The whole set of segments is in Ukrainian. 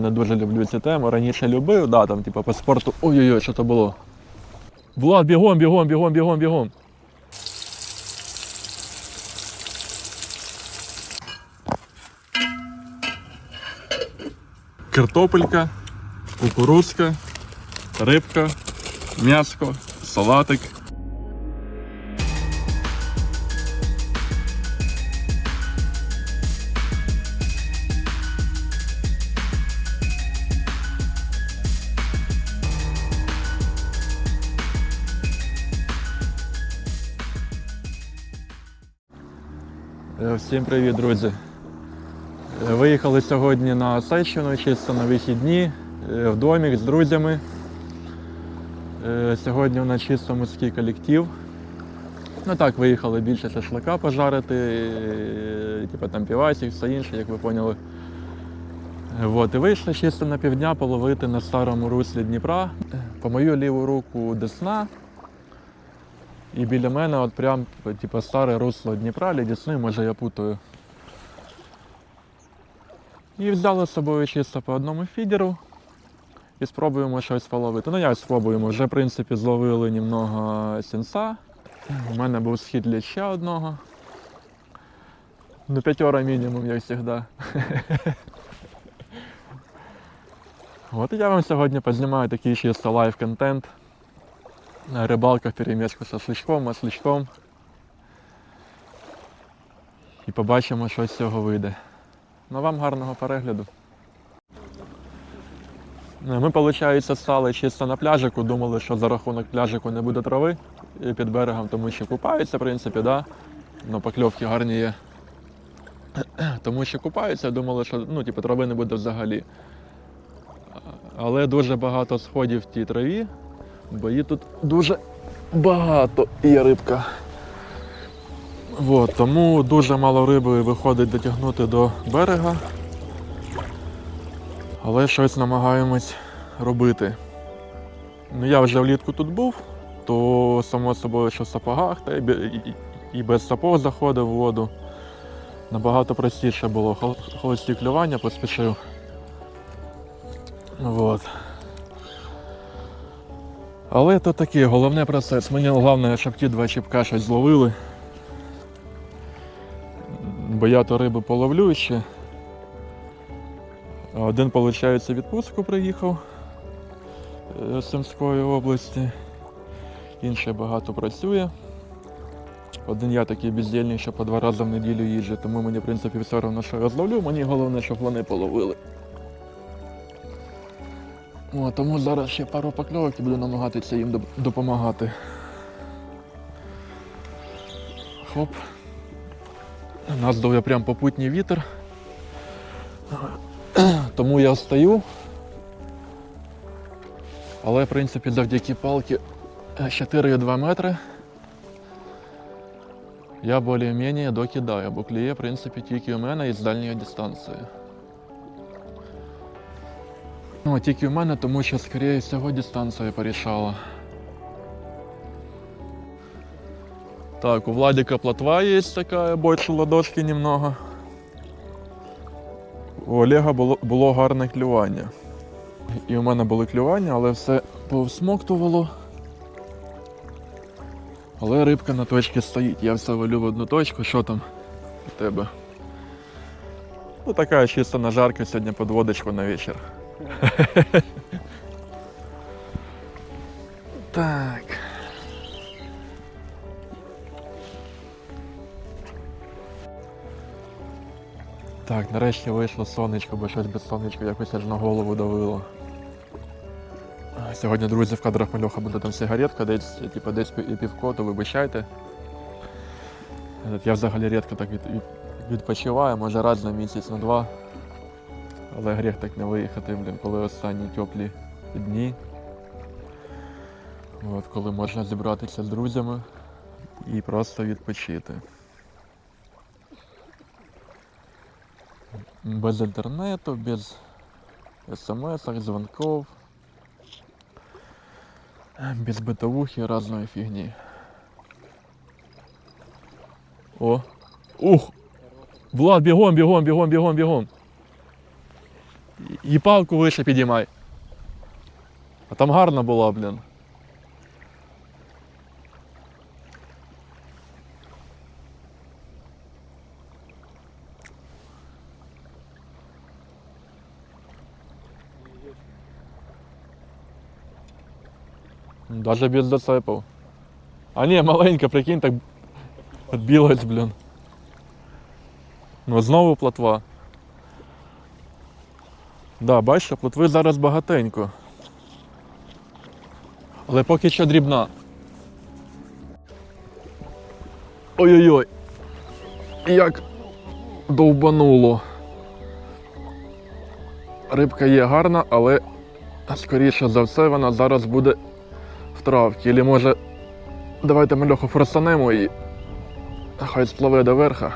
Не дуже люблю цю тему. Раніше любив, да, там, типу, по спорту. Ой-ой-ой, що то було. Влад, бігом, бігом, бігом, бігом, бігом. Картопелька, кукурузка, рибка, м'яско, салатик. Всім привіт, друзі. Е, Виїхали сьогодні на Сеччину, чисто на вихідні, е, в домик з друзями. Е, Сьогодні у нас чисто морський колектив. Ну так, виїхали більше шашлика пожарити, е, типу там півасик, все інше, як ви поняли. Е, Вот, і вийшли чисто на півдня половити на старому руслі Дніпра. Е, По мою ліву руку Десна. І біля мене от прям типу, старе русло Дніпра, чи Десни, може я путаю. І взяли з собою чисто по одному фідеру і спробуємо щось половити. Ну як спробуємо, вже в принципі зловили немного сінса. У мене був схід для ще одного. Ну, п'ятьора мінімум, як завжди. От я вам сьогодні познімаю такий чисто лайв-контент. Рибалка в перемішку з шашличком, масличком. І побачимо, що з цього вийде. Ну вам гарного перегляду. Ми, виходить, стали чисто на пляжику, думали, що за рахунок пляжику не буде трави під берегом, тому що купаються, в принципі, да? Ну, покльовки гарні є. Тому що купаються, думали, що ну, типу, трави не буде взагалі. Але дуже багато сходів в тій траві, бо її тут дуже багато є рибка. От, тому дуже мало риби виходить дотягнути до берега. Але щось намагаємось робити. Ну, я вже влітку тут був, то само собою, що в сапогах, та і- без сапог заходив в воду. Набагато простіше було. Хол- Холості клювання поспішив. Вот. Але то таке, головне процес. Мені головне, щоб ті два чіпка щось зловили. Бо я то рибу половлю ще. Один, виходить, відпустку приїхав е, з Сумської області. Інший багато працює. Один я такий бездільний, що по два рази в неділю їжджу, тому мені, в принципі, все одно, що я зловлю, мені головне, щоб вони половили. О, тому зараз ще пару покльовок і буду намагатися їм допомагати. Хоп. Нас дує прям попутній вітер. Тому я стою. Але, в принципі, завдяки палки е, 4,2 метри я більш-менш докидаю, бо клює, в принципі, тільки у мене із дальньої дистанції. Ну, тільки у мене, тому що, скоріше всього, дистанція порішала. Так, у Владика плотва есть такая, больше ладошки немного. У Олега було, було гарне клювання. І у мене були клювання, але все повсмоктувало. Але рибка на точці стоїть. Я все валю в одну точку. Що там у тебе? Ну, така чисто нажарка сьогодні під водочку на вечір. Так. Так, нарешті вийшло сонечко, бо щось без сонечка якось аж на голову давило. Сьогодні, друзі, в кадрах Мальоха буде там сигаретка, десь, типу, десь і півко, то вибачайте. Е, Я взагалі рідко так від, від, відпочиваю, може раз на місяць, на два. Але гріх так не виїхати, блін, коли останні теплі дні. От, коли можна зібратися з друзями і просто відпочити. Без інтернету, без смс, дзвонків, без битовухи разної фігні. О! Ух! Влад, бігом, бігом, бігом, бігом, бігом! І палку вище підіймай. А там гарно було, блін. Даже без зацепів. А ні, маленька, прикинь, так відбілась, блін. Ну, знову плотва. Да, бачите, плотви зараз багатенько. Але поки що дрібна. Ой-ой-ой. Як довбануло. Рибка є гарна, але скоріше за все вона зараз буде в травці. Или може. Давайте ми льоху форсанемо і хай спливе до верха.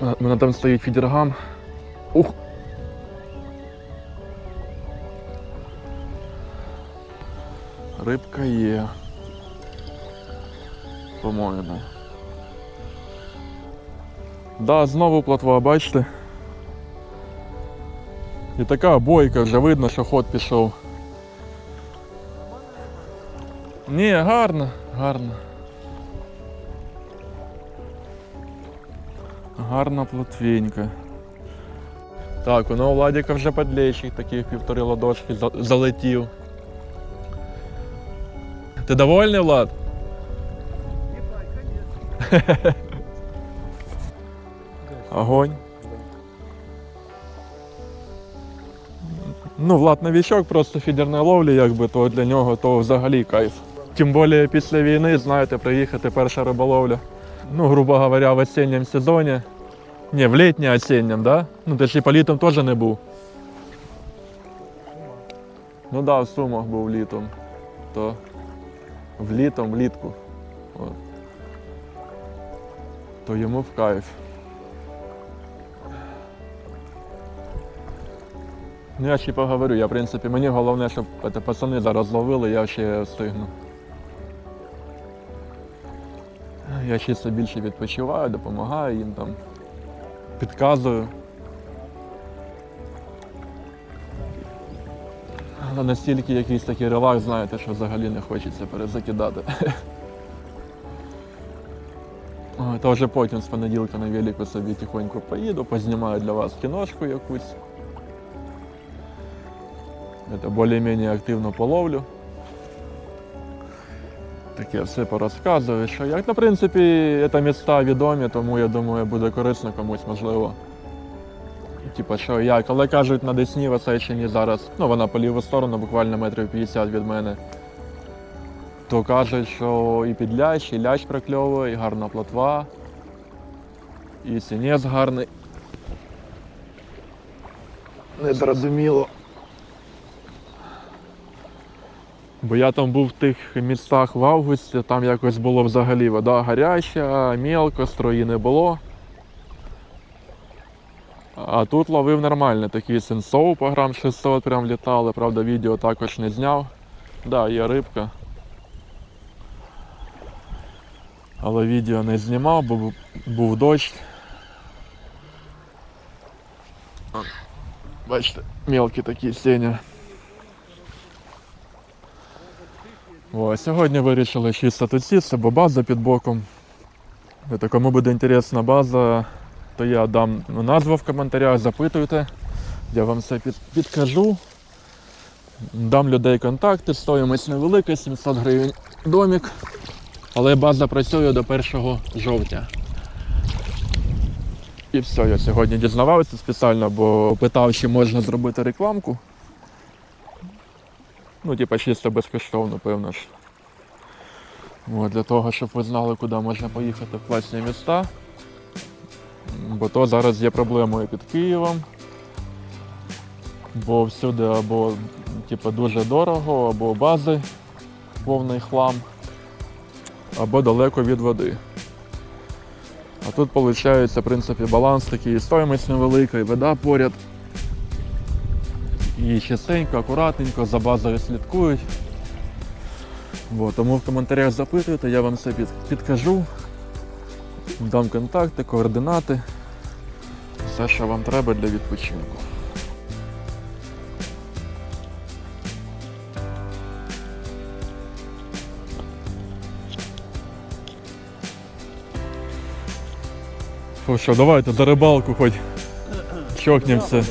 У мене там стоїть фідергам. Ух! Рибка є. По-моєму. Да, знову плотва, бачите? І така бойка, вже видно, що ход пішов. Ні, гарно, гарно. Гарна плотвінька. Так, воно у Владіка вже подлейчик, таких півтори ладошки залетів. Ти довольний, Влад? Огонь. Ну, Влад новічок просто фідерної ловлі, якби, то для нього то взагалі кайф. Тим більше після війни, знаєте, приїхати перша риболовля. Ну, грубо говоря, в осінньому сезоні. Ні, в літньому осінньому, да? Ну, ти ж і по літом теж не був. Ну так, да, в Сумах був літом. То в літом, влітку. От. То йому в кайф. Ну, я ще поговорю, я в принципі, мені головне, щоб це, пацани зараз зловили, я ще встигну. Я чисто більше відпочиваю, допомагаю їм там, підказую. Але настільки якийсь такий релакс, знаєте, що взагалі не хочеться перезакидати. То вже потім з понеділка на велику собі тихонько поїду, познімаю для вас кіношку якусь. Это более-менее активно половлю. Таке все порозказую, що як, в принципі, це міста відомі, тому я думаю, буде корисно комусь, можливо. Типа, що як, але кажуть, на Десні в Осечині зараз, ну вона по ліву сторону, буквально метрів 50 від мене. То кажуть, що і підлящ, і лящ прокльовує, і гарна плотва, і сінець гарний. Незрозуміло. Бо я там був в тих містах в августі, там якось було взагалі вода гаряча, мілко, строї не було. А тут ловив нормально, такий сенсоу по грам 600 прям літали, правда відео також не зняв. Да, є рибка. Але відео не знімав, бо був дощ. Бачите, мелкі такі сеня. О, сьогодні вирішили чисто тут сісти, бо база під боком. Це кому буде інтересна база, то я дам назву в коментарях, запитуйте. Я вам все під, підкажу. Дам людей контакти, стоїмость невелика, 700 гривень домик. Але база працює до 1 жовтня. І все, я сьогодні дізнавався спеціально, бо питав, чи можна зробити рекламку. Ну, типа чисто безкоштовно, певно ж. От, для того, щоб ви знали, куди можна поїхати в класні міста. Бо то зараз є проблемою під Києвом. Бо всюди або типа, дуже дорого, або бази повний хлам, або далеко від води. А тут виходить, в принципі, баланс такий, стоїмость невелика, і вода поряд. І чистенько, акуратненько, за базою слідкують. От, тому в коментарях запитуйте, я вам все під, підкажу. Дам контакти, координати. Все, що вам треба для відпочинку. Фу, що, давайте за рибалку хоч чокнемося.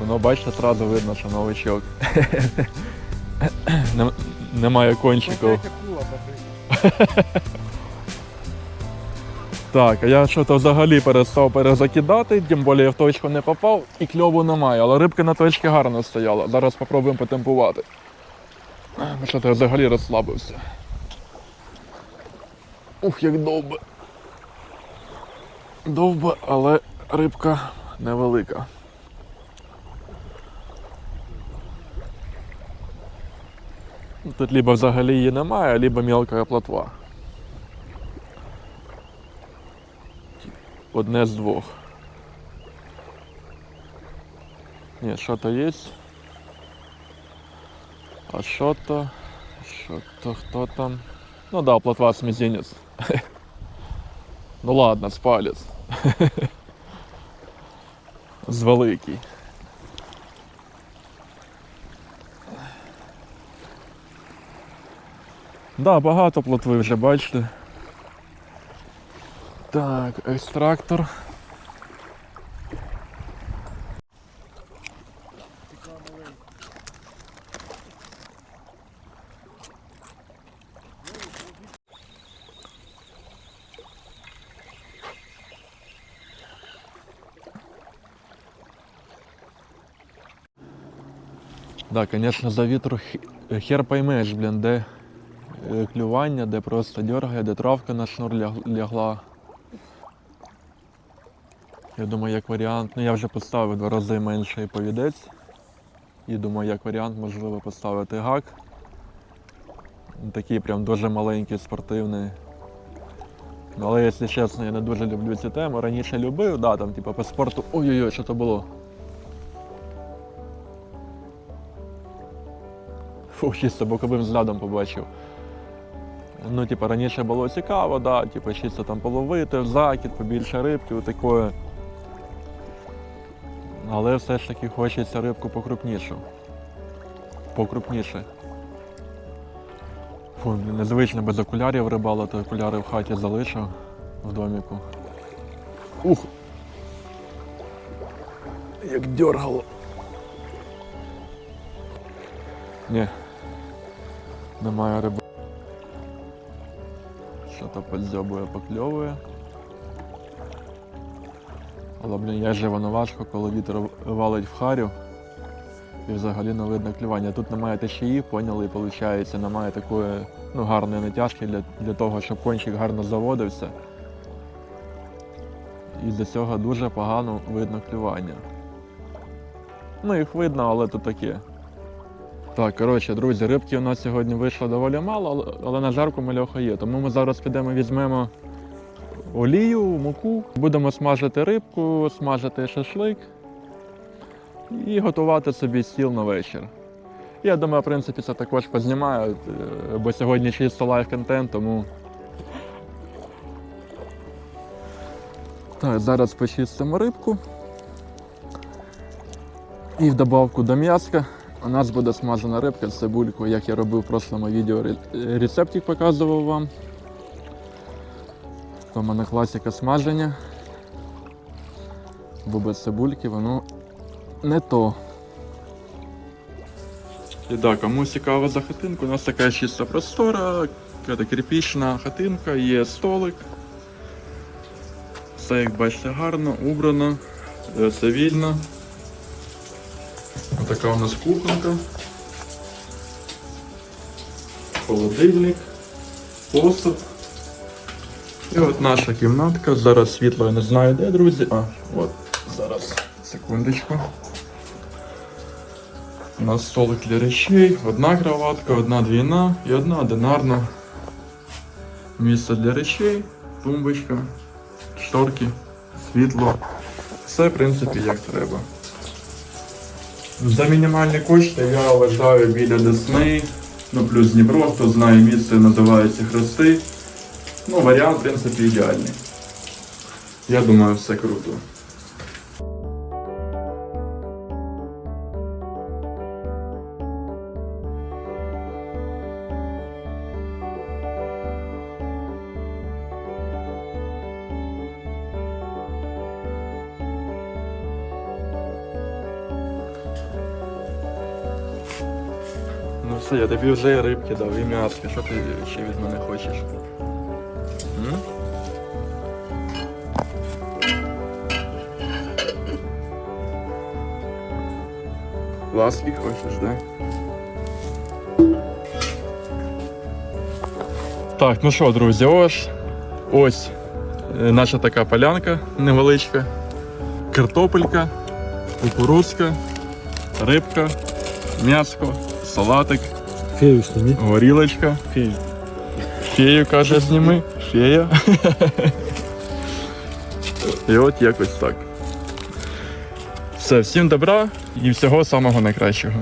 Воно, бачите, одразу видно, що новичок. Нем- Немає кончиків. Так, а я що-то взагалі перестав перезакидати, тим більше я в точку не попав і кльову немає, але рибка на точці гарно стояла. Зараз спробуємо потемпувати. Ну що то я взагалі розслабився. Ух, як довбе. Довбе, але рибка невелика. Тут либо взагалі її немає, либо мелка плотва. Одне з двох. Ні, що-то є. А що-то. Що-то хто там? Ну да, плотва з. Ну ладно, з палець. З великий. Да, багато плотви вже бачите. Так, екстрактор. Да, конечно, за вітру хер поймеш, блін, де клювання, де просто дергає, де травка на шнур лягла. Я думаю, як варіант. Ну я вже поставив два рази менший повідець. І думаю, як варіант можливо поставити гак. Такий прям дуже маленький, спортивний. Але якщо чесно, я не дуже люблю цю тему. Раніше любив, да, там, типу, по спорту. Ой-ой-ой, що то було? Фу, чисто боковим взглядом побачив. Ну, типу, раніше було цікаво, да, типу, чисто там половити, в закид, побільше рибки, такое. Але все ж таки хочеться рибку покрупнішу. Покрупніше. Фу, незвично без окулярів рибалити, окуляри в хаті залишив в доміку. Ух! Як дергало. Ні. Немає риби. Що-то подзьобує, покльовує. Але, блін, як же воно важко, коли вітер валить в харю. І взагалі не видно клювання. Тут немає течії, поняли, виходить, немає такої ну, гарної натяжки для, для того, щоб кончик гарно заводився. І з цього дуже погано видно клювання. Ну, їх видно, але то таке. Так, коротше, друзі, рибки у нас сьогодні вийшло доволі мало, але- на жарку мальоха є. Тому ми зараз підемо візьмемо олію, муку, будемо смажити рибку, смажити шашлик і готувати собі стіл на вечір. Я думаю, в принципі, це також познімаю, е, бо сьогодні чисто лайв контент, тому. Так, зараз почистимо рибку. І в добавку до м'яска у нас буде смажена рибка з цибулькою, як я робив в прошлому відео ре- рецептик показував вам. То в мене класика смаження. Бо без цибульки воно не то. І да, кому цікаво за хатинку, у нас така чисто простора, кирпічна хатинка, є столик. Все, як бачите, гарно, убрано, е, все вільно. Отака у нас кухонька. Холодильник, посуд. І от наша кімнатка. Зараз світло я не знаю де, друзі. А, от, зараз, секундочку. У нас столик для речей, одна кроватка, одна двійна і одна одинарна. Місце для речей, тумбочка, шторки, світло. Все, в принципі, як треба. За мінімальні кошти я вважаю біля Десни, ну плюс Дніпро, хто знає місце, називається Хрести. Ну, варіант, в принципі, ідеальний. Я думаю, все круто. Все, я тобі вже рибки дав і м'ясо. Що ти ще від мене хочеш? Ласки хочеш, да? Так, ну що, друзі, ось ось е, наша така полянка невеличка. Картопелька, кукурузка, рибка, м'яско, салатик, Фею сними. горілочка. Фею. Фею каже, зніми. Фея. І от якось так. Все, всім добра і всього самого найкращого.